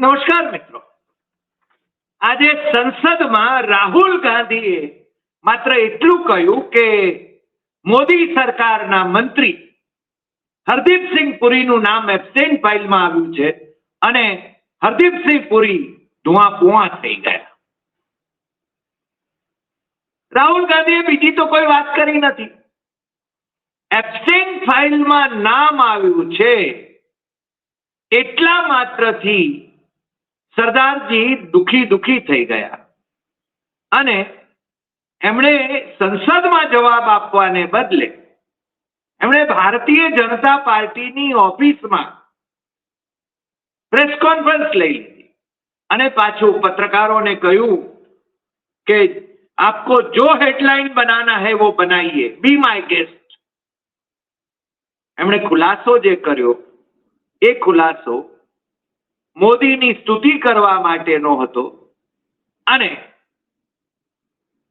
નમસ્કાર મિત્રો. આજે સંસદમાં રાહુલ ગાંધીએ માત્ર એટલું કહ્યું કે મોદી સરકારના મંત્રી હરદીપસિંહ પુરીનું નામ એબસ્ટેન ફાઇલમાં આવ્યું છે અને હરદીપસિંહ પુરી ધુઆ થઈ ગયા. રાહુલ ગાંધીએ બીજી તો કોઈ વાત કરી નથી. એબસ્ટેન ફાઇલમાં નામ આવ્યું છે એટલા માત્રથી સરદારજી દુખી દુખી થઈ ગયા. અને એમણે સંસદમાં જવાબ આપવાને બદલે એમણે ભારતીય જનતા પાર્ટીની ઓફિસમાં પ્રેસ કોન્ફરન્સ લઈ લીધી. અને પાછું પત્રકારોને કહ્યું કે આપકો જો હેડલાઇન બનાના હે વો બનાઈએ, બી માય ગેસ્ટ. એમણે ખુલાસો જે કર્યો, એ ખુલાસો મોદીની સ્તુતિ કરવા માટેનો હતો. અને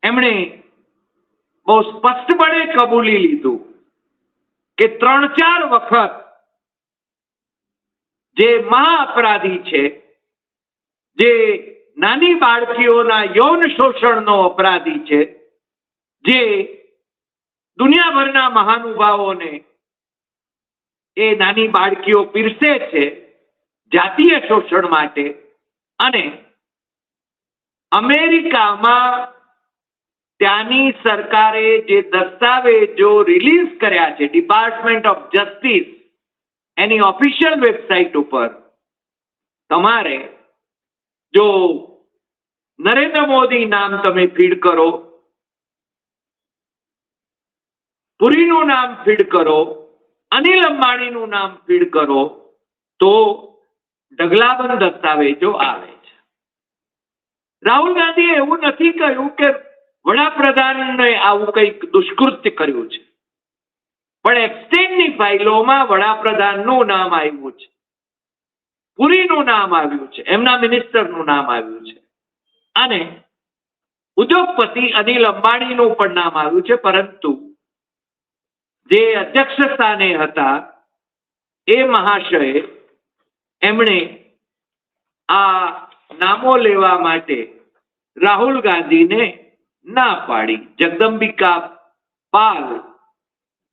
એમણે બહુ સ્પષ્ટપણે કબૂલી લીધું કે ત્રણ ચાર વખત જે મહા અપરાધી છે, જે નાની બાળકીઓના યૌન શોષણનો અપરાધી છે, જે દુનિયાભરના મહાનુભાવોને એ નાની બાળકીઓ પીરસે છે જાતીય શોષણ માટે અને અમેરિકામાં ત્યાંની સરકારે જે દસ્તાવેજો રિલીઝ કર્યા છે ડિપાર્ટમેન્ટ ઓફ જસ્ટિસ એની ઓફિશિયલ વેબસાઇટ ઉપર, તમારે જો નરેન્દ્ર મોદી નામ તમે ફીડ કરો, પુરીનું નામ ફીડ કરો, અનિલ અંબાણીનું નામ ફીડ કરો, તો ઢગલાબંધ દસ્તાવેજો આવે છે. રાહુલ ગાંધીએ એવું નથી કહ્યું કે વડાપ્રધાનને આવું કંઈક દુષ્કૃત્ય કર્યું છે. પણ એક્સટેન્ડની ફાઇલોમાં વડાપ્રધાનનું નામ આવ્યું છે. પુરીનું નામ આવ્યું છે. એમના મિનિસ્ટરનું નામ આવ્યું છે. અને ઉદ્યોગપતિ અનિલ અંબાણીનું પણ નામ આવ્યું છે, પરંતુ જે અધ્યક્ષ સ્થાને હતા એ મહાશયે એમણે આ નામો લેવા માટે રાહુલ ગાંધીને ના પાડી. જગદંબિકા પાલ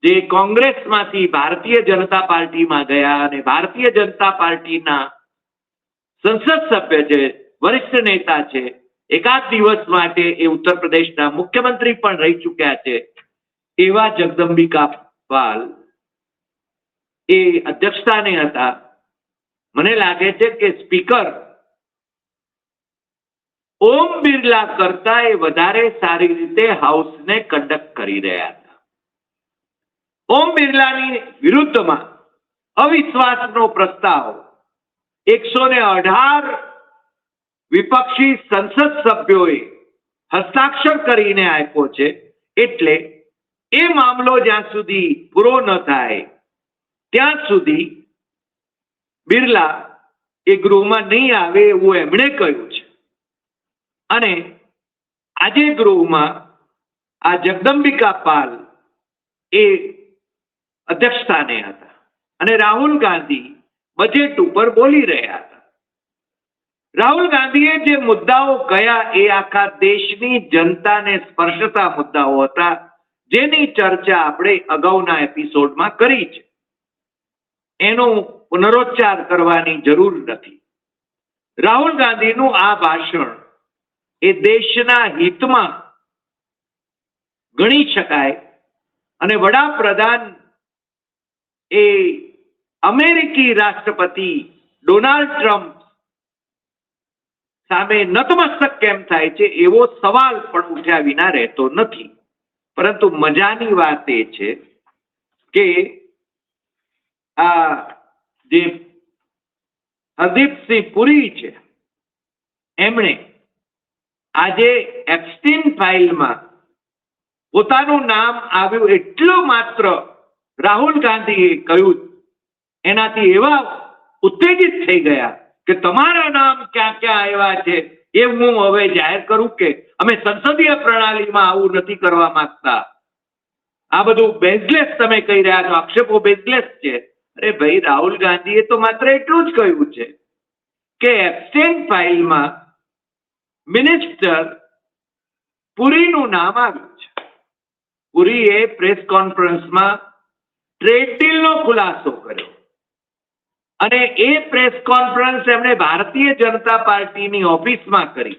જે કોંગ્રેસમાંથી ભારતીય જનતા પાર્ટીમાં ગયા અને ભારતીય જનતા પાર્ટીના સંસદ સભ્ય છે વરિષ્ઠ નેતા છે, એકાદ દિવસ માટે એ ઉત્તર પ્રદેશના મુખ્યમંત્રી પણ રહી ચૂક્યા છે. એવા જગદંબિકા પાલ એ અધ્યક્ષતાને હતા. મને લાગે છે કે સ્પીકર ઓમ બિરલા કરતા એ વધારે સારી રીતે હાઉસને કંડક્ટ કરી રહ્યા હતા. ઓમ બિરલાની વિરુદ્ધમાં અવિશ્વાસનો પ્રસ્તાવ એકસો ને અઢાર વિપક્ષી સંસદ સભ્યોએ હસ્તાક્ષર કરીને આપ્યો છે, એટલે એ મામલો જ્યાં સુધી પૂરો ન થાય, ત્યાં સુધી બિરલા એ ગૃહમાં નહીં આવે એવું એમણે કહ્યું છે. અને આજે ગૃહમાં આ જગદંબિકા પાલ એ અધ્યક્ષસ્થાને હતા અને રાહુલ ગાંધી બજેટ ઉપર બોલી રહ્યા હતા. રાહુલ ગાંધીએ જે મુદ્દાઓ કયા એ આખા દેશની જનતાને સ્પર્શતા મુદ્દાઓ હતા, જેની ચર્ચા આપણે અગાઉના એપિસોડમાં કરી છે. એનો પુનરોચ્ચાર કરવાની જરૂર નથી. રાહુલ ગાંધીનું આ ભાષણ એ દેશના હિતમાં ગણી શકાય અને વડાપ્રધાન એ અમેરિકી રાષ્ટ્રપતિ ડોનાલ્ડ ટ્રમ્પ સામે નતમસ્તક કેમ થાય છે એવો સવાલ પણ ઉઠ્યા વિના રહેતો નથી. પરંતુ મજાની વાત એ છે કે આ જે હરદીપસિંહ પુરી છે, એમણે આજે એક્સટીન ફાઇલમાં પોતાનું નામ આવ્યું એટલું માત્ર રાહુલ ગાંધીએ કહ્યું, એનાથી એવા ઉત્તેજિત થઈ ગયા કે તમારા નામ ક્યાં ક્યાં આવ્યા છે એ હું હવે જાહેર કરું કે અમે સંસદીય પ્રણાલીમાં આવું નથી કરવા માંગતા. આ બધું બેઝલેસ તમે કહી રહ્યા છો, આક્ષેપો બેઝલેસ છે. અરે ભાઈ, રાહુલ ગાંધીએ તો માત્ર એટલું જ કહ્યું છે કે એબસ્ટેન ફાઇલમાં મિનિસ્ટર પુરીનું નામ આવ્યું છે. પુરીએ પ્રેસ કોન્ફરન્સમાં ટ્રેડ ડીલનો ખુલાસો કર્યો. અને એ પ્રેસ કોન્ફરન્સ એમણે ભારતીય જનતા પાર્ટીની ઓફિસમાં કરી.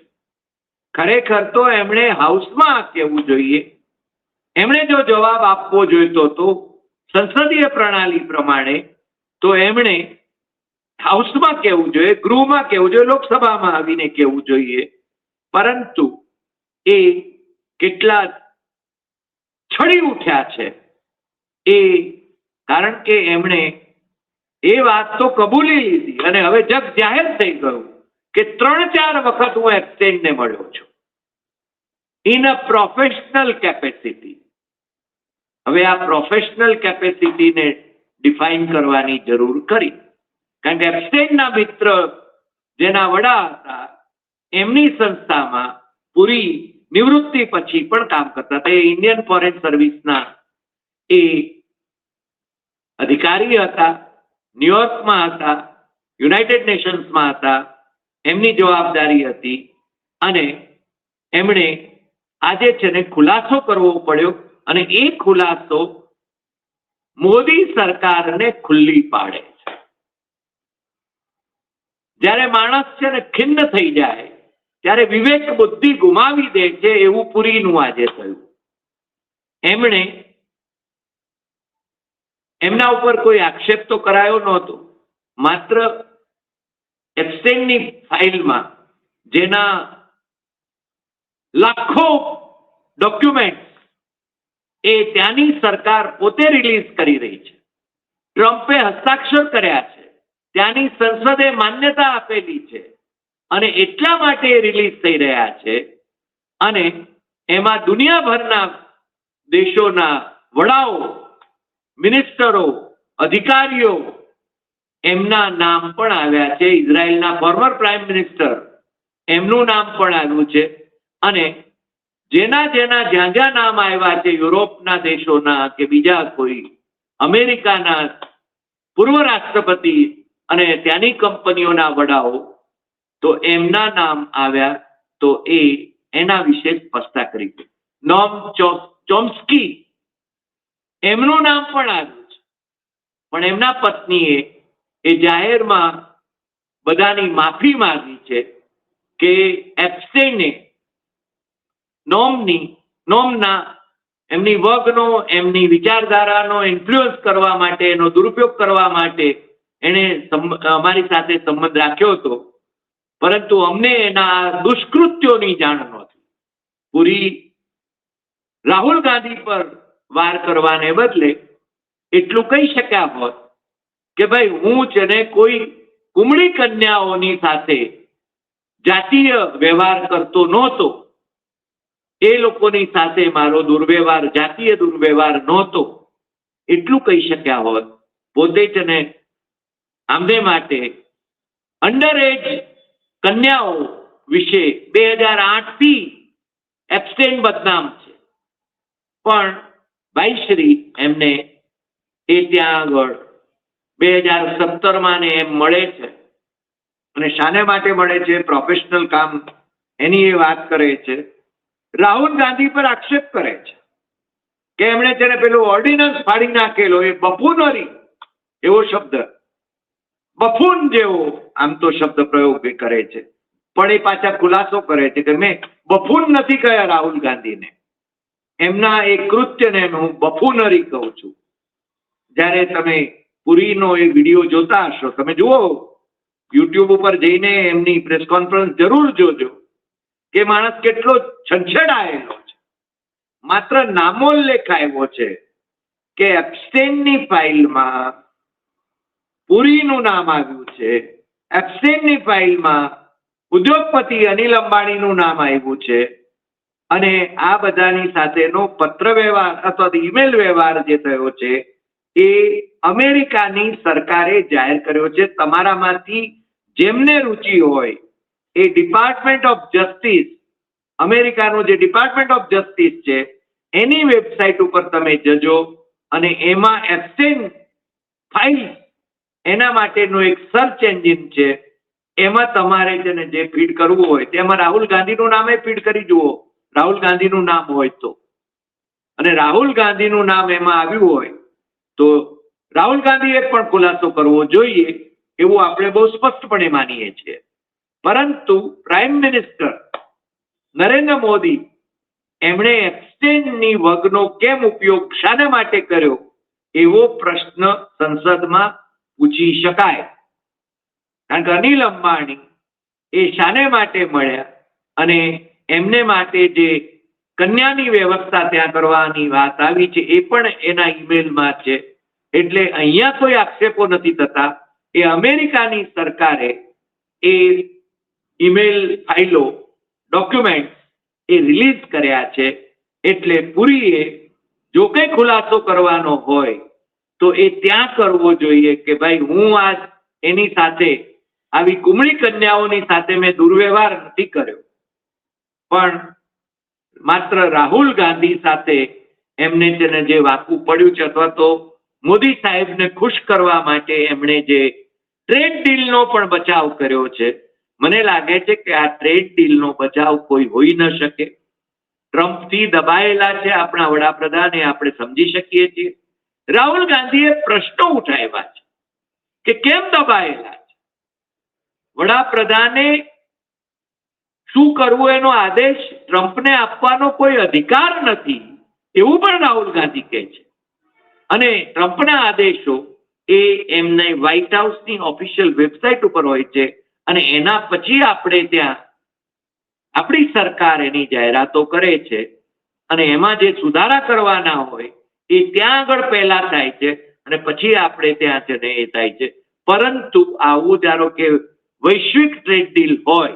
ખરેખર તો એમણે હાઉસમાં કહેવું જોઈએ. એમણે જો જવાબ આપવો જોઈતો તો સંસદીય પ્રણાલી પ્રમાણે તો એમણે હાઉસમાં કહેવું જોઈએ, ગૃહમાં કહેવું જોઈએ, લોકસભામાં આવીને કહેવું જોઈએ. પરંતુ એ કેટલા છડી ઉઠ્યા છે એ કારણ કે એમણે એ વાત તો કબૂલી લીધી અને હવે જગ જાહેર થઈ ગયું કે ત્રણ ચાર વખત હું એબસ્ટેન્ડને મળ્યો છું. ઇન અ પ્રોફેશનલ કેપેસિટી હવે આ પ્રોફેશનલ કેપેસિટીને ડિફાઇન કરવાની જરૂર કરી. કારણ કે એબસ્ટેનના મિત્ર જેના વડા હતા, એમની સંસ્થામાં પૂરી નિવૃત્તિ પછી પણ કામ કરતા હતા. એ ઇન્ડિયન ફોરેન સર્વિસના એ અધિકારી હતા ન્યુયોર્કમાં હતા યુનાઇટેડ નેશન્સમાં હતા. એમની જવાબદારી હતી અને એમણે આજે છે ને ખુલાસો કરવો પડ્યો. અને એ ખુલાસો મોદી સરકારને ખુલ્લી પાડે છે. જ્યારે માણસ છે ને ખિન્ન થઈ જાય, ત્યારે વિવેક બુદ્ધિ ગુમાવી દે છે એવું પુરીનું આજે થયું. એમણે એમના ઉપર કોઈ આક્ષેપ તો કરાયો નહોતો. માત્ર એબસ્ટેનની ફાઇલમાં જેના લાખો ડોક્યુમેન્ટ એ ત્યાંની સરકાર પોતે રિલીઝ કરી રહી છે. ટ્રમ્પે હસ્તાક્ષર કર્યા છે. ત્યાંની સંસદે માન્યતા આપેલી છે. અને એટલા માટે રિલીઝ થઈ રહ્યા છે. અને એમાં દુનિયાભરના દેશોના વડાઓ મિનિસ્ટરો અધિકારીઓ એમના નામ પણ આવ્યા છે. ઇઝરાયલના ફોર્મર પ્રાઇમ મિનિસ્ટર એમનું નામ પણ આવ્યું છે. અને જેના જેના જ્યાં જ્યાં નામ આવ્યા છે, યુરોપના દેશોના કે બીજા કોઈ, અમેરિકાના પૂર્વ રાષ્ટ્રપતિ અને ત્યાંની કંપનીઓના વડાઓ, તો એમના નામ આવ્યા, તો એ એના વિશે સ્પષ્ટતા કરી. નોમ ચો- ચોમ્સ્કી, એમનું નામ પણ આવ્યું છે. પણ એમના પત્નીએ એ જાહેરમાં બધાની માફી માંગી છે કે એબ્સ્ટેને નોમની, નોમના, એમની વર્ગનો એમની વિચારધારાનો ઇન્ફ્લુઅન્સ કરવા માટે, એનો દુરુપયોગ કરવા માટે એણે અમારી સાથે સંબંધ રાખ્યો હતો. પરંતુ અમને એના દુષ્કૃત્યોની જાણ નહોતી. પૂરી રાહુલ ગાંધી પર વાર કરવાને બદલે એટલું કહી શક્યા હોત કે ભાઈ, હું છે કોઈ કુમળી કન્યાઓની સાથે જાતીય વ્યવહાર કરતો નહોતો. એ લોકોની સાથે મારો દુર્વ્યવહાર, જાતીય દુર્વ્યવહાર નહોતો. એટલું કહી શક્યા હોત. પોતે જ ને આમને માટે અંડર એજ કન્યાઓ વિશે બે હજાર આઠથી એબસ્ટેન બદનામ છે. પણ ભાઈશ્રી એમને એ ત્યાં આગળ બે હજાર સત્તરમાં ને એમ મળે છે. અને શાને માટે મળે છે પ્રોફેશનલ કામ? એની એ વાત કરે છે. રાહુલ ગાંધી પર આક્ષેપ કરે છે કે એમણે છે ને પેલું ઓર્ડિનન્સ ફાડી નાખેલો એ બફૂનરી, એવો શબ્દ. બફૂન જેવો આમ તો શબ્દ પ્રયોગ કરે છે. પણ એ પાછા ખુલાસો કરે છે કે મેં બફૂન નથી કહ્યા રાહુલ ગાંધીને. એમના એ કૃત્યને હું બફૂનરી કહું છું. જ્યારે તમે પુરીનો એ વીડિયો જોતા હશો, તમે જુઓ, યુટ્યુબ ઉપર જઈને એમની પ્રેસ કોન્ફરન્સ જરૂર જોજો. કે માણસ કેટલો છંછેડાયેલો છે. માત્ર નામોલ્લેખ આવ્યો છે કે એબસ્ટેનની ફાઇલમાં પુરીનું નામ આવ્યું છે. એબસ્ટેનની ફાઇલમાં ઉદ્યોગપતિ અનિલ અંબાણીનું નામ આવ્યું છે. અને આ બધાની સાથેનો પત્ર વ્યવહાર અથવા ઈમેલ વ્યવહાર જે થયો છે એ અમેરિકાની સરકારે જાહેર કર્યો છે. તમારામાંથી જેમને રુચિ હોય એ ડિપાર્ટમેન્ટ ઓફ જસ્ટિસ અમેરિકાનું જે ડિપાર્ટમેન્ટ ઓફ જસ્ટિસ છે, એની વેબસાઇટ ઉપર તમે જજો અને એમાં એબસેન્ટ ફાઇલ એના માટેનું એક સર્ચ એન્જિન છે. એમાં તમારે છે ને જે ફીડ કરવું હોય તેમાં રાહુલ ગાંધીનું નામે ફીડ કરી જુઓ. રાહુલ ગાંધીનું નામ હોય તો. અને રાહુલ ગાંધીનું નામ એમાં આવ્યું હોય તો રાહુલ ગાંધીએ પણ ખુલાસો કરવો જોઈએ એવું આપણે બહુ સ્પષ્ટપણે માનીએ છીએ. પરંતુ પ્રાઇમ મિનિસ્ટર નરેન્દ્ર મોદી એમણે એક્સચેન્જની વગનો કેમ ઉપયોગ શાના માટે કર્યો એવો પ્રશ્ન સંસદમાં પૂછી શકાય. કારણ કે અનિલ અંબાણી એ શાને માટે મળ્યા અને એમને માટે જે કન્યાની વ્યવસ્થા ત્યાં કરવાની વાત આવી છે એ પણ એના ઈમેલમાં છે. એટલે અહીંયા કોઈ આક્ષેપો નથી થતા. એ અમેરિકાની સરકારે એ ઈમેલ ફાઇલો ડોક્યુમેન્ટ એ રિલીઝ કર્યા છે, એટલે પુરીએ જો કંઈ ખુલાસો કરવાનો હોય, તો એ ત્યાં કરવો જોઈએ કે ભાઈ હું આજ એની સાથે, આવી કુમળી કન્યાઓની સાથે મેં દુર્વ્યવહાર નથી કર્યો. પણ માત્ર રાહુલ ગાંધી સાથે એમને તેને જે વાકું પડ્યું છે અથવા તો મોદી સાહેબને ખુશ કરવા માટે એમણે જે ટ્રેડ ડીલનો પણ બચાવ કર્યો છે મને લાગે છે કે આ ટ્રેડ ડીલનો બચાવ કોઈ હોઈ ન શકે. ટ્રમ્પથી દબાયેલા છે આપણા વડાપ્રધાને આપણે સમજી શકીએ છીએ. રાહુલ ગાંધીએ પ્રશ્નો ઉઠાવ્યા છે કે કેમ દબાયેલા છે? વડાપ્રધાને શું કરવું એનો આદેશ ટ્રમ્પને આપવાનો કોઈ અધિકાર નથી એવું પણ રાહુલ ગાંધી કહે છે. અને ટ્રમ્પના આદેશો એ એમને વ્હાઇટ હાઉસની ઓફિશિયલ વેબસાઇટ ઉપર હોય છે. અને એના પછી આપણે ત્યાં આપણી સરકાર એની જાહેરાતો કરે છે અને એમાં જે સુધારા કરવાના હોય એ ત્યાં આગળ પહેલા થાય છે અને પછી આપણે ત્યાં છે ને એ થાય છે. પરંતુ આવું ધારો કે વૈશ્વિક ટ્રેડ ડીલ હોય,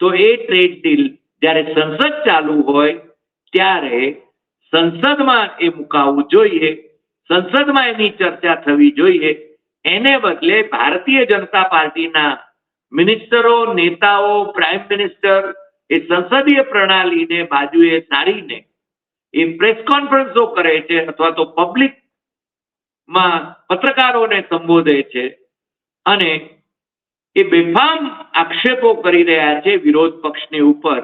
તો એ ટ્રેડ ડીલ જ્યારે સંસદ ચાલુ હોય, ત્યારે સંસદમાં એ મુકાવવું જોઈએ, સંસદમાં એની ચર્ચા થવી જોઈએ. એને બદલે ભારતીય જનતા પાર્ટીના મિનિસ્ટરો નેતાઓ પ્રાઇમ મિનિસ્ટર એ સંસદીય પ્રણાલીને, બાજુએ સારીને એ પ્રેસ કોન્ફરન્સો કરે છે અથવા તો પબ્લિકમાં પત્રકારોને સંબોધે છે અને એ બેફામ આક્ષેપો કરી રહ્યા છે વિરોધ પક્ષની ઉપર.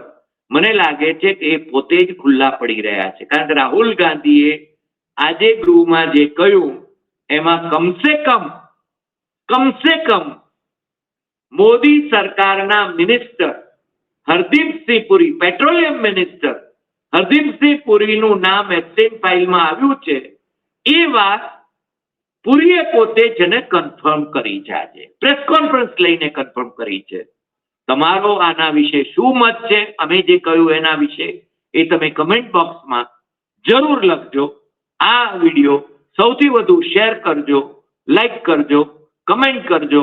મને લાગે છે કે એ પોતે જ ખુલ્લા પડી રહ્યા છે. કારણ કે રાહુલ ગાંધીએ આજે ગૃહમાં જે કહ્યું, એમાં કમસે કમ કમસે કમ મોદી સરકારના minister Hardeep Singh Puri petroleum minister Hardeep Singh પુરીનું નામ એક્સચેન્જ ફાઇલમાં આવ્યું છે. એ વાત પુરીએ પોતે જેને કન્ફર્મ કરી છે પ્રેસ કોન્ફરન્સ લઈને કન્ફર્મ કરી છે. તમારો આના વિશે શું મત છે? અમે જે કહ્યું એના વિશે એ તમે કમેન્ટ બોક્સમાં જરૂર લખજો. આ વીડિયો સૌથી વધુ શેર કરજો લાઈક કરજો કમેન્ટ કરજો.